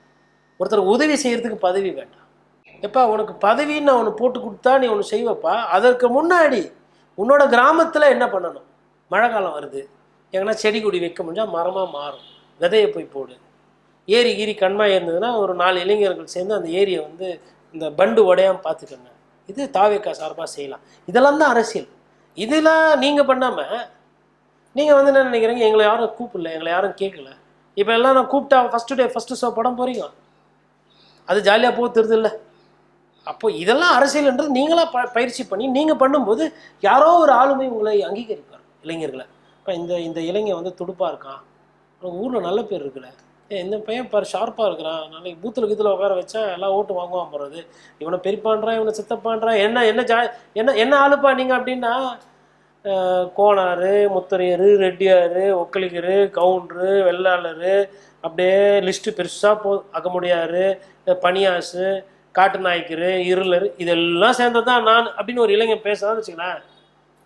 [SPEAKER 2] ஒருத்தர் உதவி செய்யறதுக்கு பதவி வேண்டாம். எப்பா உனக்கு பதவின்னு நான் ஒன்று போட்டு கொடுத்தா நீ ஒன்று செய்வப்பா? அதற்கு முன்னாடி உன்னோட கிராமத்தில் என்ன பண்ணணும்? மழை காலம் வருது. எங்கன்னா செடி கொடி வைக்க முடிஞ்சால் மரமாக மாறும். விதையை போய் போடு. ஏரி கீரி கண்மாய் இருந்ததுன்னா ஒரு நாலு இளைஞர்கள் சேர்ந்து அந்த ஏரியை வந்து இந்த பண்டு உடையாம பார்த்துக்கோங்க. இது தாவேக்கா சார்பாக செய்யலாம். இதெல்லாம் தான் அரசியல். இதெல்லாம் நீங்கள் பண்ணாமல் நீங்கள் வந்து என்ன நினைக்கிறீங்க? எங்களை யாரும் கூப்பிடல. எங்களை யாரும் கேட்கல. இப்போ எல்லாம் நான் கூப்பிட்டா ஃபஸ்ட்டு டே ஃபஸ்ட்டு ஷோ படம் போகிறீங்க அது ஜாலியாக போத்துருது இல்லை அப்போ இதெல்லாம் அரசியல்ன்றது நீங்களாக ப பயிற்சி பண்ணி நீங்கள் பண்ணும்போது யாரோ ஒரு ஆளுமை உங்களை அங்கீகரிப்பார் இளைஞர்களை. இப்போ இந்த இந்த இளைஞன் வந்து துடுப்பாக இருக்கான். ஊரில் நல்ல பேர் இருக்குல்ல. ஏ இந்த பையன் பாரு ஷார்ப்பாக இருக்கிறான். நாளைக்கு பூத்தில் கீத்தில் உட்கார வச்சா எல்லாம் ஓட்டு வாங்குவான் போகிறது இவனை பெரியப்பான்றான் இவனை சித்தப்பான்றான். என்ன என்ன ஜா என்ன என்ன ஆளுப்பா நீங்கள் அப்படின்னா கோனாறு கோனார் முத்தரையர் ரெட்டியார் ஒக்கலிகர் கவுண்டரு வெள்ளாளர் அப்படியே லிஸ்ட்டு பெருசாக போ அகமுடியார் பனியாசு காட்டு நாய்க்கர் இருளர் இதெல்லாம் சேர்ந்தது தான் நான் அப்படின்னு ஒரு இளைஞன் பேசுகிறான்னு வச்சுக்கங்களேன்.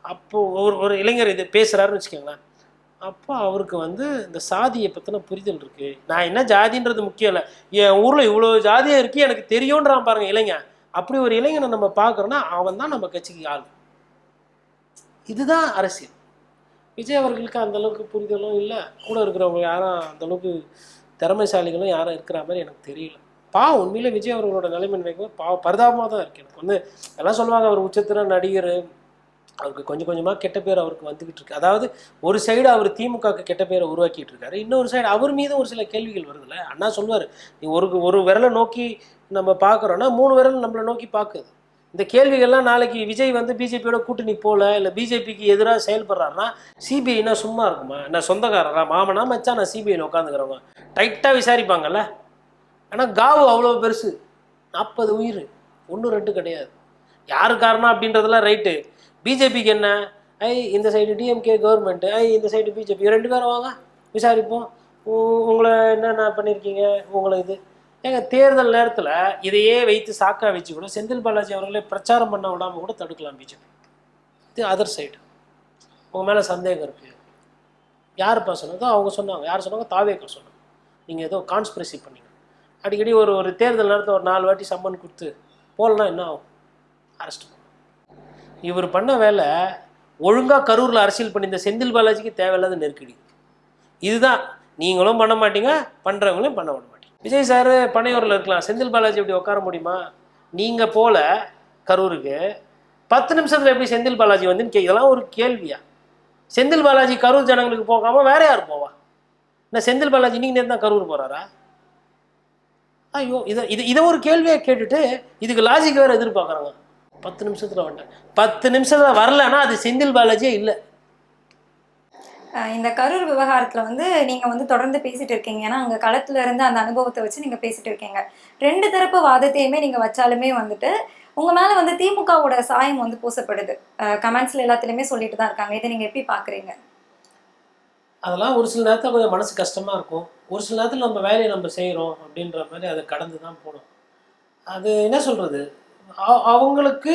[SPEAKER 2] அப்போது ஒரு ஒரு இளைஞர் இது பேசுகிறாருன்னு வச்சுக்கோங்களேன். அப்போ அவருக்கு வந்து இந்த சாதியை பற்றின புரிதல் இருக்குது நான் என்ன ஜாதின்றது முக்கியம் இல்லை. என் ஊரில் இவ்வளோ ஜாதியாக இருக்குது எனக்கு தெரியுன்றான் பாருங்கள் இளைஞன். அப்படி ஒரு இளைஞனை நம்ம பார்க்குறோன்னா அவன் தான் நம்ம கட்சிக்கு ஆள். இதுதான் அரசியல். விஜய் அவர்களுக்கு அந்த அளவுக்கு புரிதலும் இல்லை கூட இருக்கிறவங்க யாரும் அந்த அளவுக்கு திறமைசாலிகளும் யாரும் இருக்கிற மாதிரி எனக்கு தெரியல. பாவம் உண்மையிலே விஜய் அவர்களோட நிலைமை நினைக்கும் பா பரிதாபமாக தான் இருக்கு. எனக்கு வந்து எல்லாம் சொல்லுவாங்க அவர் உச்சத்திர நடிகர். அவருக்கு கொஞ்சம் கொஞ்சமாக கெட்ட பேர் அவருக்கு வந்துகிட்டு இருக்கு. அதாவது ஒரு சைடு அவர் திமுகவுக்கு கெட்ட பேரை உருவாக்கிட்டு இருக்காரு. இன்னொரு சைடு அவர் மீது ஒரு சில கேள்விகள் வருதுல்ல. அண்ணா சொல்லுவார் நீ ஒரு ஒரு விரலை நோக்கி நம்ம பார்க்குறோன்னா மூணு விரல் நம்மளை நோக்கி பார்க்குது. இந்த கேள்விகள்லாம் நாளைக்கு விஜய் வந்து பிஜேபியோட கூட்டணி போல இல்லை பிஜேபிக்கு எதிராக செயல்படுறாருன்னா சிபிஐனா சும்மா இருக்குமா? என்ன சொந்தக்காரரா மாமனா மச்சான் நான் சிபிஐயில் உட்காந்துக்கிறவங்க டைட்டாக விசாரிப்பாங்கல்ல? ஆனால் காவு அவ்வளோ பெருசு. நாற்பது உயிர். ஒன்று ரெண்டு கிடையாது. யாரு காரணம் அப்படின்றதெல்லாம் ரைட்டு. பிஜேபிக்கு என்ன? ஐ இந்த சைடு டிஎம்கே கவர்மெண்ட்டு ஐ இந்த சைடு பிஜேபி ரெண்டு பேரும் வாங்க விசாரிப்போம். உங்களை என்னென்ன பண்ணியிருக்கீங்க உங்களை இது. ஏங்க தேர்தல் நேரத்தில் இதையே வைத்து சாக்கா வச்சு கூட செந்தில் பாலாஜி அவர்களே பிரச்சாரம் பண்ண விடாமல் கூட தடுக்கலாம் பிஜேபி. இது அதர் சைடு உங்கள் மேலே சந்தேகம் இருக்குது யாருப்பா சொன்னதோ அவங்க சொன்னாங்க. யார் சொன்னாங்க? தாவேக்கா சொன்னாங்க. நீங்கள் ஏதோ கான்ஸ்பிரசி பண்ணீங்க. அடிக்கடி ஒரு ஒரு தேர்தல் நேரத்தில் ஒரு நாலு வாட்டி சம்மன் கொடுத்து போகலன்னா என்ன ஆகும்? அரெஸ்ட் இவர் பண்ண வேலை ஒழுங்காக கரூரில் அரசியல் பண்ணி இந்த செந்தில் பாலாஜிக்கு தேவையில்லாத நெருக்கடி. இதுதான். நீங்களும் பண்ண மாட்டீங்க பண்ணுறவங்களையும் பண்ண விட மாட்டீங்க. விஜய் சார் பனையூரில் இருக்கலாம். செந்தில் பாலாஜி இப்படி உட்கார முடியுமா? நீங்கள் போல கரூருக்கு. பத்து நிமிஷத்தில் எப்படி செந்தில் பாலாஜி வந்துன்னு கே இதெல்லாம் ஒரு கேள்வியா? செந்தில் பாலாஜி கரூர் ஜனங்களுக்கு போகாம வேற யார் போவா? என்ன செந்தில் பாலாஜி நீங்கள் நேரம் தான் கரூர் போகிறாரா ஐயோ இதை இது இதை ஒரு கேள்வியாக கேட்டுட்டு இதுக்கு லாஜிக் வேறு எதிர்பார்க்குறாங்க. பத்து நிமிஷத்தில் வந்துட்டேன். பத்து நிமிஷத்தில் வரலன்னா அது செந்தில் பாலாஜியே இல்லை.
[SPEAKER 1] இந்த கரூர் விவகாரத்தில் வந்து நீங்கள் வந்து தொடர்ந்து பேசிட்டு இருக்கீங்க. ஏன்னா அங்கே களத்தில் இருந்து அந்த அனுபவத்தை வச்சு நீங்கள் பேசிட்டு இருக்கீங்க. ரெண்டு தரப்பு வாதத்தையுமே நீங்கள் வச்சாலுமே வந்துட்டு உங்கள் மேலே வந்து திமுகவோட சாயம் வந்து பூசப்படுது. கமெண்ட்ஸில் எல்லாத்துலேயுமே சொல்லிட்டு தான் இருக்காங்க. இதை நீங்கள் எப்படி பார்க்குறீங்க?
[SPEAKER 2] அதெல்லாம் ஒரு சில நேரத்தில் கொஞ்சம் மனசு கஷ்டமாக இருக்கும். ஒரு சில நேரத்தில் நம்ம வேலையை நம்ம செய்கிறோம் அப்படின்ற மாதிரி அதை கடந்து தான் போகணும். அது என்ன சொல்கிறது அவங்களுக்கு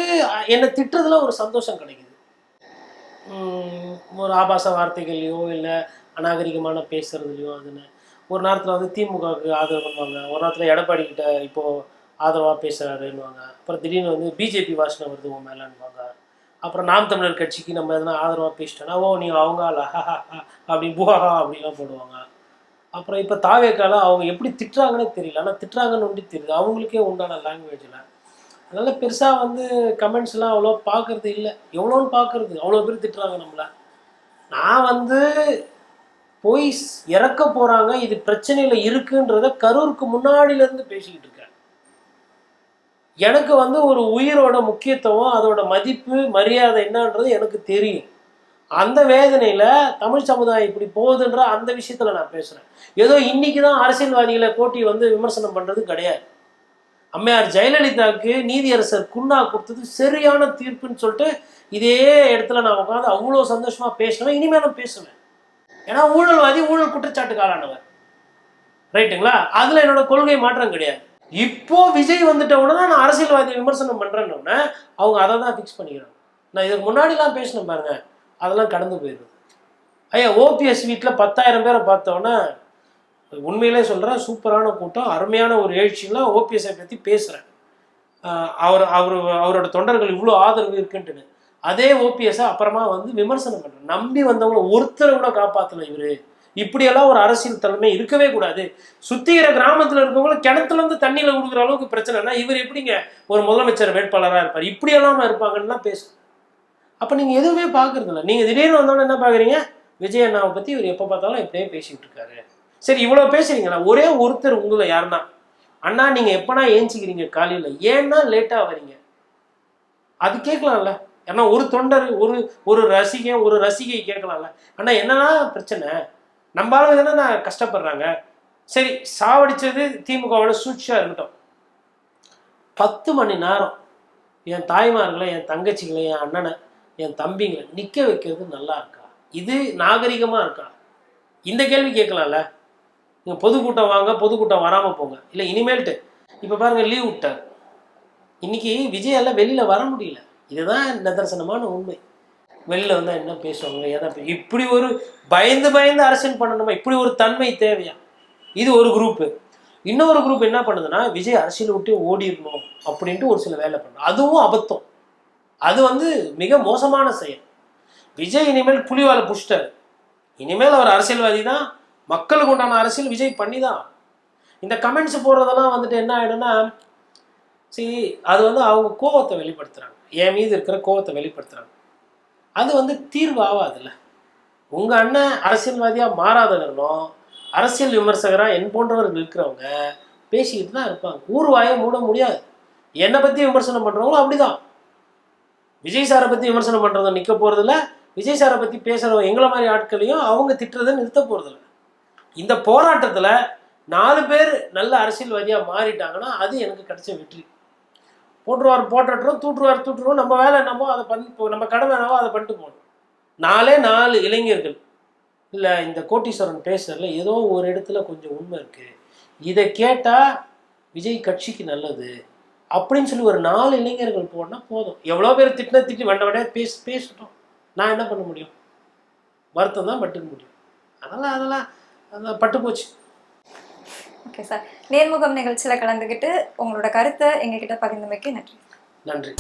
[SPEAKER 2] என்னை திட்டுறதுல ஒரு சந்தோஷம் கிடைக்கும் ஒரு ஆபாச வார்த்தைகள்லையோ இல்லை அநாகரிகமான பேசுறதுலையோ அதுன்னு ஒரு நேரத்தில் வந்து திமுகவுக்கு ஆதரவு பண்ணுவாங்க. ஒரு நேரத்தில் எடப்பாடி கிட்ட இப்போது ஆதரவாக பேசுகிறாருன்னுவாங்க அப்புறம் திடீர்னு வந்து பிஜேபி வாசனை வருது உன் மேலேன்னுவாங்க. அப்புறம் நாம் தமிழர் கட்சிக்கு நம்ம எதனா ஆதரவாக பேசிட்டோன்னா ஓ நீ அவங்க ஆளா? அப்படி புஹாஹா அப்படிலாம் போடுவாங்க. அப்புறம் இப்போ தாவேக்கால அவங்க எப்படி திட்டுறாங்கன்னே தெரியல. ஆனால் திட்டுறாங்கன்னு ஒன்றி தெரியுது. அவங்களுக்கே உண்டான லாங்குவேஜில் அதனால் பெருசாக வந்து கமெண்ட்ஸ்லாம் அவ்வளோ பார்க்கறது இல்லை. எவ்வளோன்னு பார்க்கறது? அவ்வளோ பேர் திட்டுறாங்க நம்மளை. நான் வந்து போய் இறக்க போகிறாங்க இது பிரச்சனையில் இருக்குன்றத கரூருக்கு முன்னாடியிலேருந்து பேசிக்கிட்டு இருக்கேன். எனக்கு வந்து ஒரு உயிரோட முக்கியத்துவம் அதோட மதிப்பு மரியாதை என்னன்றது எனக்கு தெரியும். அந்த வேதனையில் தமிழ் சமுதாயம் இப்படி போகுதுன்ற அந்த விஷயத்தில் நான் பேசுகிறேன் ஏதோ இன்னைக்கு தான் அரசியல்வாதிகளை போட்டி வந்து விமர்சனம் பண்ணுறது கிடையாது. அம்மையார் ஜெயலலிதாவுக்கு நீதியரசர் குன்னா கொடுத்தது சரியான தீர்ப்புன்னு சொல்லிட்டு இதே இடத்துல நான் உட்காந்து அவ்வளோ சந்தோஷமாக பேசுவேன் இனிமேல் நான் பேசுவேன் ஏன்னா ஊழல்வாதி ஊழல் குற்றச்சாட்டுக்கு ஆளானவர் ரைட்டுங்களா? அதில் என்னோட கொள்கை மாற்றம் கிடையாது. இப்போ விஜய் வந்துட்ட உடனே நான் அரசியல்வாதியை விமர்சனம் பண்ணுறேன்னு உடனே அவங்க அதை தான் ஃபிக்ஸ் பண்ணிக்கிறாங்க. நான் இதுக்கு முன்னாடிலாம் பேசினேன் பாருங்க. அதெல்லாம் கடந்து போயிடுது ஐயா ஓபிஎஸ் வீட்டில் பத்தாயிரம் பேரை பார்த்தோன்னே உண்மையிலே சொல்கிறேன் சூப்பரான கூட்டம் அருமையான ஒரு எழுச்சிலாம் ஓபிஎஸ்ஐ பற்றி பேசுகிறேன் அவர் அவர் அவரோட தொண்டர்கள் இவ்வளோ ஆதரவு இருக்குன்ட்டுன்னு. அதே ஓபிஎஸ்ஸை அப்புறமா வந்து விமர்சனம் பண்ணுறேன் நம்பி வந்தவங்கள ஒருத்தரை கூட காப்பாற்றலை இவர். இப்படியெல்லாம் ஒரு அரசியல் தலைமை இருக்கவே கூடாது. சுத்திகிற கிராமத்தில் இருக்கவங்கள கிணத்துலேருந்து தண்ணியில் கொடுக்குற அளவுக்கு பிரச்சனைனா இவர் எப்படிங்க ஒரு முதலமைச்சர் வேட்பாளராக இருப்பார்? இப்படியெல்லாம் இருப்பாங்கன்னு தான் பேசும் அப்போ நீங்கள் எதுவுமே பார்க்குறதில்ல நீங்கள் திடீர்னு வந்தோன்னே என்ன பார்க்குறீங்க விஜய் அண்ணாவை பற்றி இவர் எப்போ பார்த்தாலும் இப்படியே பேசிகிட்டு இருக்காரு. சரி இவ்வளோ பேசுறீங்களா? ஒரே ஒருத்தர் உங்களை யாருன்னா? அண்ணா நீங்கள் எப்போனா ஏஞ்சிக்கிறீங்க காலையில்? ஏன்னா லேட்டாக வரீங்க அது கேட்கலாம்ல. ஏன்னா ஒரு தொண்டர் ஒரு ஒரு ரசிகன் ஒரு ரசிகை கேட்கலாம்ல. அண்ணா என்னன்னா பிரச்சனை? நம்ம ஆளுங்க தானே நான் கஷ்டப்படுறாங்க. சரி சாவடிச்சது திமுகவோட சூழ்ச்சியாக இருக்கட்டும். பத்து மணி நேரம் என் தாய்மார்களை என் தங்கச்சிகளை என் அண்ணனை என் தம்பிங்களை நிற்க வைக்கிறது நல்லா இருக்கா? இது நாகரிகமாக இருக்கா? இந்த கேள்வி கேட்கலாம்ல. நீங்கள் பொதுக்கூட்டம் வாங்க பொதுக்கூட்டம் வராமல் போங்க. இல்லை இனிமேல்ட்டு. இப்போ பாருங்கள் லீவ் விட்டார் இன்னைக்கு விஜயால வெளியில் வர முடியல. இதுதான் நிதர்சனமான உண்மை. வெளியில் வந்தால் என்ன பேசுவாங்க எதை இப்படி ஒரு பயந்து பயந்து அரசியல் பண்ணணுமா? இப்படி ஒரு தன்மை தேவையா? இது ஒரு குரூப்பு இன்னொரு குரூப் என்ன பண்ணுதுன்னா விஜய் அரசியல் விட்டு ஓடிடணும் அப்படின்ட்டு ஒரு சில வேலை பண்ணும். அதுவும் அபத்தம். அது வந்து மிக மோசமான செயல். விஜய் இனிமேல் புலிவாலை புஷ்டர். இனிமேல் அவர் அரசியல்வாதி தான். மக்களுக்கு உண்டான அரசியல் விஜய் பண்ணி தான் இந்த கமெண்ட்ஸ் போடுறதெல்லாம் வந்துட்டு என்ன ஆகிடும்னா சரி அது வந்து அவங்க கோவத்தை வெளிப்படுத்துகிறாங்க என் மீது இருக்கிற கோவத்தை வெளிப்படுத்துகிறாங்க அது வந்து தீர்வு ஆகாதுல்ல உங்கள் அண்ணன் அரசியல்வாதியாக மாறாதவர்களும் அரசியல் விமர்சகராக என் போன்றவர்கள் இருக்கிறவங்க பேசிக்கிட்டு தான் இருப்பாங்க. ஊர்வாயை மூட முடியாது. என்னை பற்றி விமர்சனம் பண்ணுறவங்களும் அப்படிதான். விஜய் சாரை பற்றி விமர்சனம் பண்ணுறத நிற்க போகிறதில்ல விஜய் சாரை பற்றி பேசுகிறவங்க எங்களை மாதிரி ஆட்களையும் அவங்க திட்டுறதை நிறுத்த போகிறதில்ல இந்த போராட்டத்தில் நாலு பேர் நல்ல அரசியல்வாதியாக மாறிட்டாங்கன்னா அது எனக்கு கிடைச்ச வெற்றி. போட்டுருவார் போட்டுறோம் தூட்டுருவார் தூட்டுருவோம். நம்ம வேலை என்னமோ அதை பண்ணி நம்ம கடமை என்னவோ அதை பண்ணிட்டு போகணும். நாலே நாலு இளைஞர்கள். இல்லை இந்த கோட்டீஸ்வரன் பேசுறதுல ஏதோ ஒரு இடத்துல கொஞ்சம் உண்மை இருக்குது இதை கேட்டால் விஜய் கட்சிக்கு நல்லது அப்படின்னு சொல்லி ஒரு நாலு இளைஞர்கள் போனால் போதும். எவ்வளோ பேர் திட்டின திட்டி வண்ட வண்டையாக பேசி பேசட்டும். நான் என்ன பண்ண முடியும்? வருத்தம் தான் பட்டுக்க முடியும். அதெல்லாம் அதெல்லாம் பட்டு போச்சு.
[SPEAKER 1] ஓகே சார் நேர்முகம் நிகழ்ச்சியில் கலந்துக்கிட்டு உங்களோட கருத்தை எங்ககிட்ட பகிர்ந்தமைக்கு நன்றி.
[SPEAKER 2] நன்றி.